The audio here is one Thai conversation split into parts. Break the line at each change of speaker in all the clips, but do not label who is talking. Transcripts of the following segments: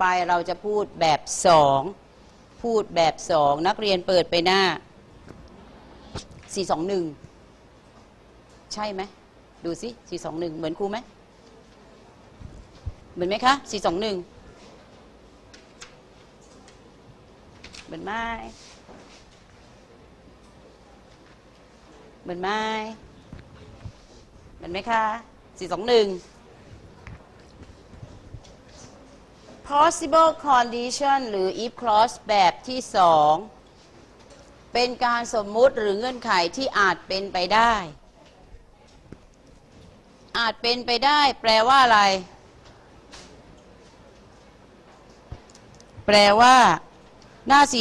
ไปเราจะพูดแบบสองพูดแบบสองนักเรียนเปิดไปหน้า 421 ใช่ไหมดูสิ421 เหมือนครูไหมเหมือนไหมคะ 421 เหมือนไหมเหมือนไหมเหมือนไหมคะ 421 possible condition หรือ if clause แบบที่สองเป็นการสมมุติหรือเงื่อนไขที่อาจเป็นไปได้ อาจเป็นไปได้ แปลว่าอะไร แปลว่า หน้า 422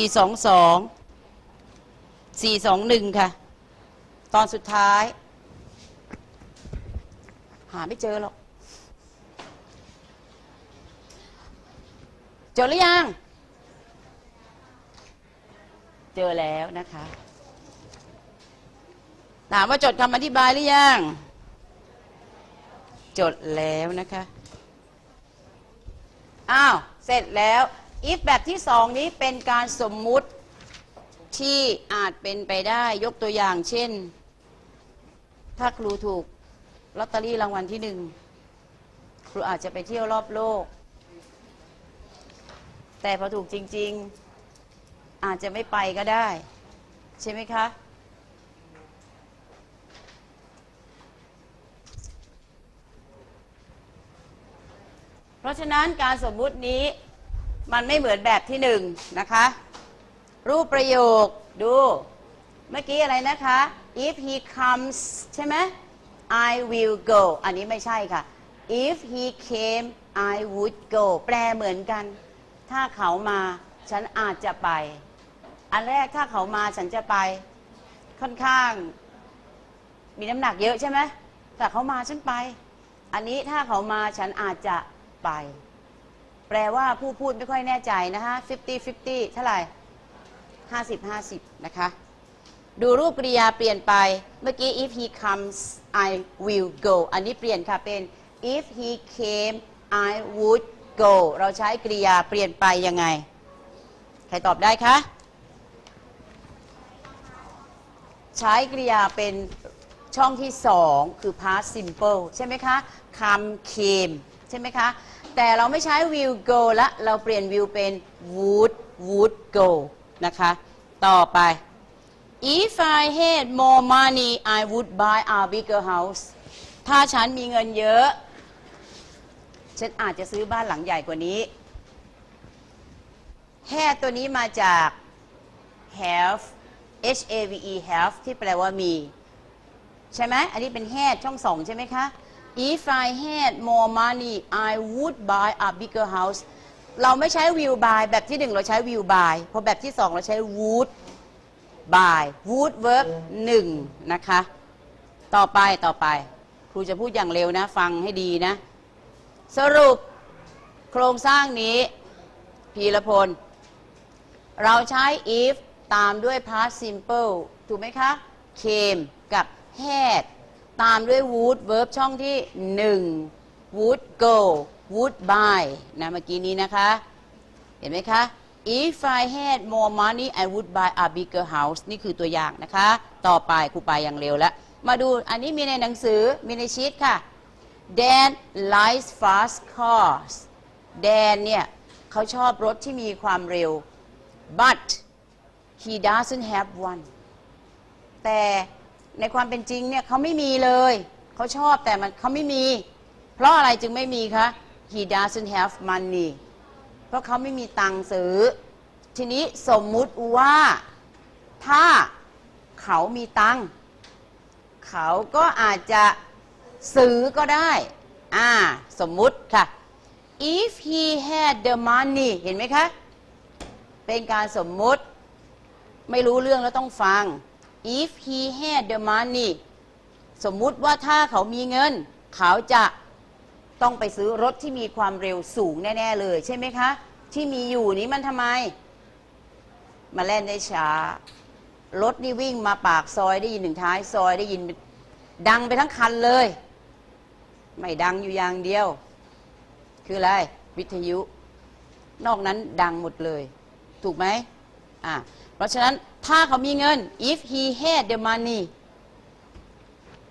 421 ค่ะ ตอนสุดท้าย หาไม่เจอหรอก เจอหรือยัง เจอแล้วนะคะ ถามว่าจดคำอธิบายหรือยัง จดแล้วนะคะ อ้าว เสร็จแล้ว if แบบที่สองนี้เป็นการสมมุติที่อาจเป็นไปได้ยกตัวอย่างเช่น ถ้าครูถูกลอตเตอรี่รางวัลที่หนึ่งครูอาจจะไปเที่ยวรอบโลก แต่พอถูกจริง ๆ อาจจะไม่ไปก็ได้ ใช่ไหมคะ เพราะฉะนั้นการสมมุตินี้มันไม่เหมือนแบบที่หนึ่งนะคะ รูปประโยคดู เมื่อกี้อะไรนะคะ if he comes ใช่ไหม I will go อันนี้ไม่ใช่ค่ะ if he came I would go แปลเหมือนกัน ถ้าเขามาฉันอาจจะไป อันแรกถ้าเขามาฉันจะไป ค่อนข้าง มีน้ำหนักเยอะใช่ไหมแต่เขามาฉันไป อันนี้ถ้าเขามาฉันอาจจะไป แปลว่าผู้พูดไม่ค่อยแน่ใจนะคะ50 50 เท่าไหร่50 50 นะคะ ดูรูปกริยาเปลี่ยนไป เมื่อกี้ if he comes I will go อันนี้เปลี่ยนค่ะเป็น if he came I would go เราใช้กริยาเปลี่ยนไปยังไง ใครตอบได้คะ ใช้กริยาเป็นช่องที่สองคือ past simple ใช่ไหมคะ come came ใช่ไหมคะ แต่เราไม่ใช้ will go ละเราเปลี่ยน will เป็น would would go นะคะ ต่อไป if I had more money I would buy a bigger house ถ้าฉันมีเงินเยอะ ฉันอาจจะซื้อบ้านหลังใหญ่กว่านี้ had ตัวนี้มาจาก have H A V E have ที่แปลว่ามี ใช่ไหม อันนี้เป็น had ช่องสองใช่ไหมคะ if I had more money I would buy a bigger house เราไม่ใช้ will buy แบบที่หนึ่งเราใช้ will buy พอแบบที่สองเราใช้ would buy would verb หนึ่งนะคะ ต่อไปต่อไป ครูจะพูดอย่างเร็วนะ ฟังให้ดีนะ สรุปโครงสร้างนี้พีรพล เราใช้ if ตามด้วย past simple ถูกไหมคะ came กับ had ตามด้วย would verb ช่องที่ 1 would go would buy นะเมื่อกี้นี้นะคะ เห็นไหมคะ if I had more money I would buy a bigger house นี่คือตัวอย่างนะคะ ต่อไปครูไปอย่างเร็วแล้ว มาดูอันนี้มีในหนังสือมีในชีตค่ะ Dan likes fast cars Dan เนี่ยเขาชอบรถที่มีความเร็ว but he doesn't have one แต่ในความเป็นจริงเนี่ยเขาไม่มีเลย เขาชอบแต่มันเขาไม่มี เพราะอะไรจึงไม่มีคะ he doesn't have money เพราะเขาไม่มีตังค์ซื้อ ทีนี้สมมุติว่าถ้าเขามีตังค์เขาก็อาจจะ ซื้อก็ได้ อ่า สมมุติค่ะ if he had the money เห็นไหมคะ เป็นการสมมุติ ไม่รู้เรื่องแล้วต้องฟัง if he had the money สมมุติว่าถ้าเขามีเงิน เขาจะต้องไปซื้อรถที่มีความเร็วสูงแน่ ๆ เลยใช่ไหมคะ ที่มีอยู่นี้มันทำไม มาเล่นได้ช้า รถนี่วิ่งมาปากซอยได้ยินหนึ่งท้ายซอยได้ยินดังไปทั้งคันเลย ไม่ดังอยู่อย่างเดียว คืออะไร วิทยุ นอกนั้นดังหมดเลย ถูกไหมอ่าเพราะฉะนั้นถ้าเขามีเงิน if he had the money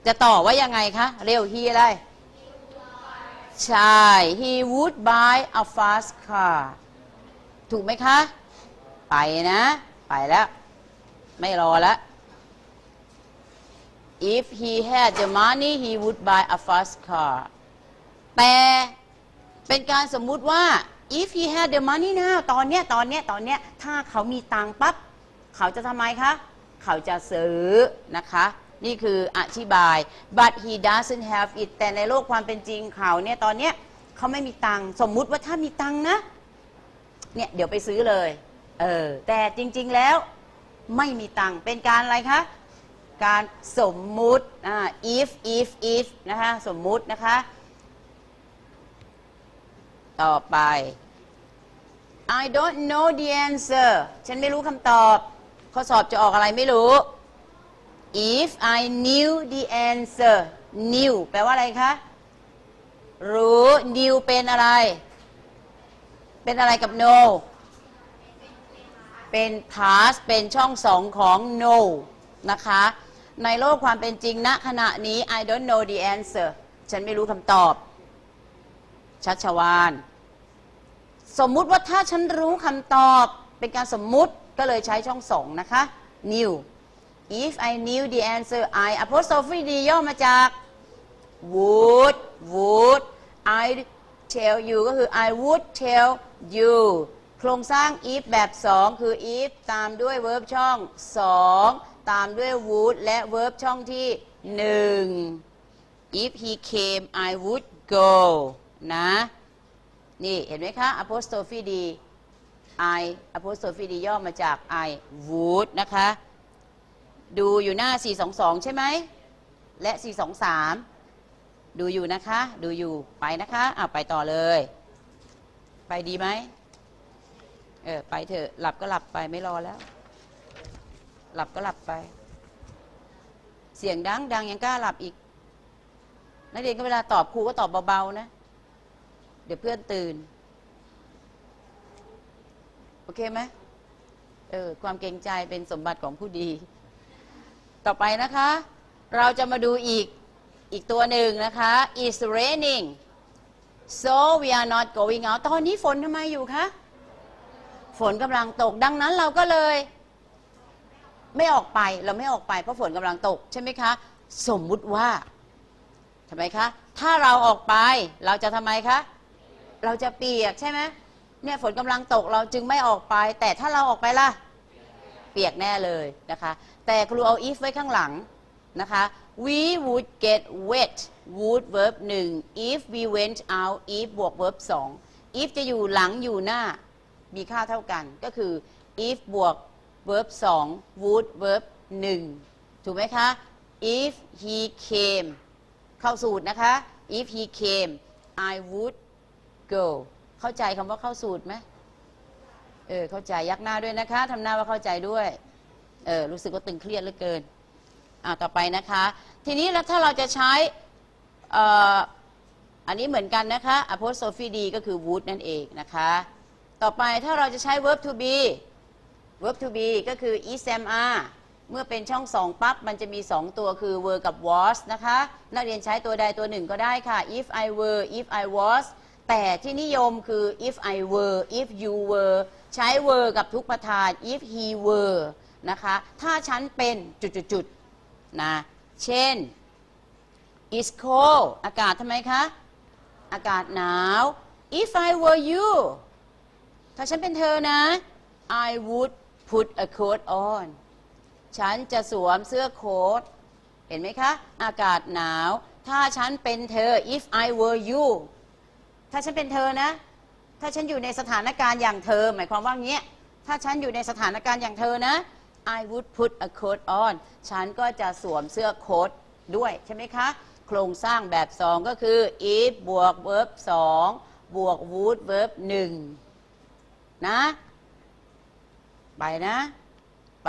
จะต่อว่ายังไงคะ เร็ว he อะไร ใช่ he would buy a fast car ถูกไหมคะ ไปนะ ไปแล้ว ไม่รอแล้ว if he had the money he would buy a fast car แต่เป็นการสมมุติว่า if he had the money now ตอนเนี้ยตอนเนี้ยตอนเนี้ยถ้าเขามีตังค์ปั๊บเขาจะทำไมคะ เขาจะซื้อนะคะ นี่คืออธิบาย but he doesn't have it แต่ในโลกความเป็นจริงเขาเนี่ยตอนเนี้ยเขาไม่มีตังค์สมมุติว่าถ้ามีตังค์นะเนี่ยเดี๋ยวไปซื้อเลย เออ แต่จริง ๆ แล้วไม่มีตังค์เป็นการอะไรคะ การสมมุติอ่า if if if นะคะสมมุตินะคะ ต่อไป I don't know the answer ฉันไม่รู้คำตอบ ข้อสอบจะออกอะไรไม่รู้ if I knew the answer knew แปลว่าอะไรคะ รู้ knew เป็นอะไร เป็นอะไรกับ know เป็น past เป็นช่องสองของ no นะคะ ในโลกความเป็นจริงณขณะนี้ I don't know the answer ฉันไม่รู้คำตอบ ชัชวาน สมมุติว่าถ้าฉันรู้คำตอบเป็นการสมมุติก็เลยใช้ช่องสองนะคะ new if I knew the answer I apostrophe d ย่อมาจาก would would I tell you ก็คือ I would tell you โครงสร้าง if แบบ 2 คือ if ตามด้วย verb ช่อง 2 ตามด้วย would และ verb ช่องที่ 1 if he came I would go นะ นี่เห็นไหมคะ apostrophe d I apostrophe d ย่อมาจาก I would นะคะ ดูอยู่หน้า 422 ใช่ไหม และ 423 ดูอยู่นะคะ ดูอยู่ไปนะคะอะไปต่อเลย ไปดีไหมเออ ไปเถอะ หลับก็หลับไปไม่รอแล้ว หลับก็หลับไป เสียงดังดังยังกล้าหลับอีก นักเรียนก็เวลาตอบครูก็ตอบเบาๆนะ เดี๋ยวเพื่อนตื่น โอเคไหมเออความเกรงใจเป็นสมบัติของผู้ดี ต่อไปนะคะ เราจะมาดูอีกอีกตัวหนึ่งนะคะ is raining so we are not going out ตอนนี้ฝนทำไมอยู่คะ ฝนกำลังตกดังนั้นเราก็เลย ไม่ออกไปเราไม่ออกไปเพราะฝนกำลังตกใช่ไหมคะ สมมุติว่าทำไมคะ ถ้าเราออกไปเราจะทำไมคะ เราจะเปียกใช่ไหมเนี่ยฝนกำลังตกเราจึงไม่ออกไป แต่ถ้าเราออกไปล่ะ เปียกแน่เลยนะคะ แต่ครูเอา if ไว้ข้างหลังนะคะ we would get wet would verb 1 if we went out if บวก verb 2 if จะอยู่หลังอยู่หน้า มีค่าเท่ากันก็คือ if บวก verb 2 would verb 1 ถูกไหมคะ if he came เข้าสูตรนะคะ if he came I would go เข้าใจคำว่าเข้าสูตรไหมเออเข้าใจยักหน้าด้วยนะคะทำหน้าว่าเข้าใจด้วยเออรู้สึกว่าตึงเครียดเหลือเกินอ่าต่อไปนะคะ ทีนี้แล้วถ้าเราจะใช้เอ่ออันนี้เหมือนกันนะคะ apostrophe d ก็คือ would นั่นเองนะคะ ต่อไปถ้าเราจะใช้ verb to be verb to be ก็คือ is am are เมื่อเป็นช่องสองปั๊บ มันจะมี 2 ตัวคือ were กับ was นะคะ นักเรียนใช้ตัวใดตัวหนึ่งก็ได้ค่ะ if I were if I was แต่ที่นิยมคือ if I were if you were ใช้ were กับทุกประธาน if he were นะคะ ถ้าฉันเป็นจุดๆนะ เช่น is cold อากาศทำไมคะ อากาศหนาว if I were you ถ้าฉันเป็นเธอนะ I would put a coat on ฉันจะสวมเสื้อโค้ทเห็นไหมคะ อากาศหนาว ถ้าฉันเป็นเธอ if I were you ถ้าฉันเป็นเธอนะ ถ้าฉันอยู่ในสถานการณ์อย่างเธอ หมายความว่าเงี้ย ถ้าฉันอยู่ในสถานการณ์อย่างเธอนะ I would put a coat on ฉันก็จะสวมเสื้อโค้ทด้วยใช่ไหมคะ โครงสร้างแบบ 2 ก็คือ if บวก verb 2 บวก would verb 1นะ ไปนะ ไป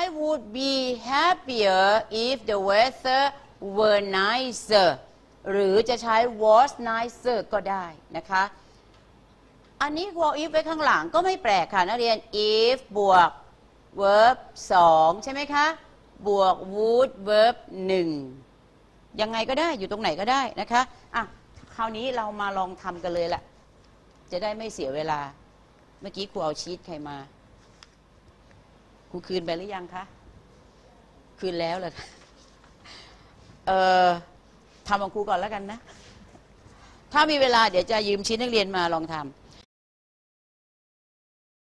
I would be happier if the weather were nicer หรือจะใช้ was nicer ก็ได้นะคะ อันนี้ครูเอา if ไว้ข้างหลังก็ไม่แปลกค่ะ นักเรียน if บวก verb 2ใช่ไหมคะ บวก would verb 1ยังไงก็ได้อยู่ตรงไหนก็ได้นะคะ อะ คราวนี้เรามาลองทำกันเลยแหละ จะได้ไม่เสียเวลา เมื่อกี้ครูเอาชีตใครมา ครูคืนไปหรือยังคะ คืนแล้วเหรอคะเอ่อทำของครูก่อนแล้วกันนะ ถ้ามีเวลาเดี๋ยวจะยืมชิ้นนักเรียนมาลองทำ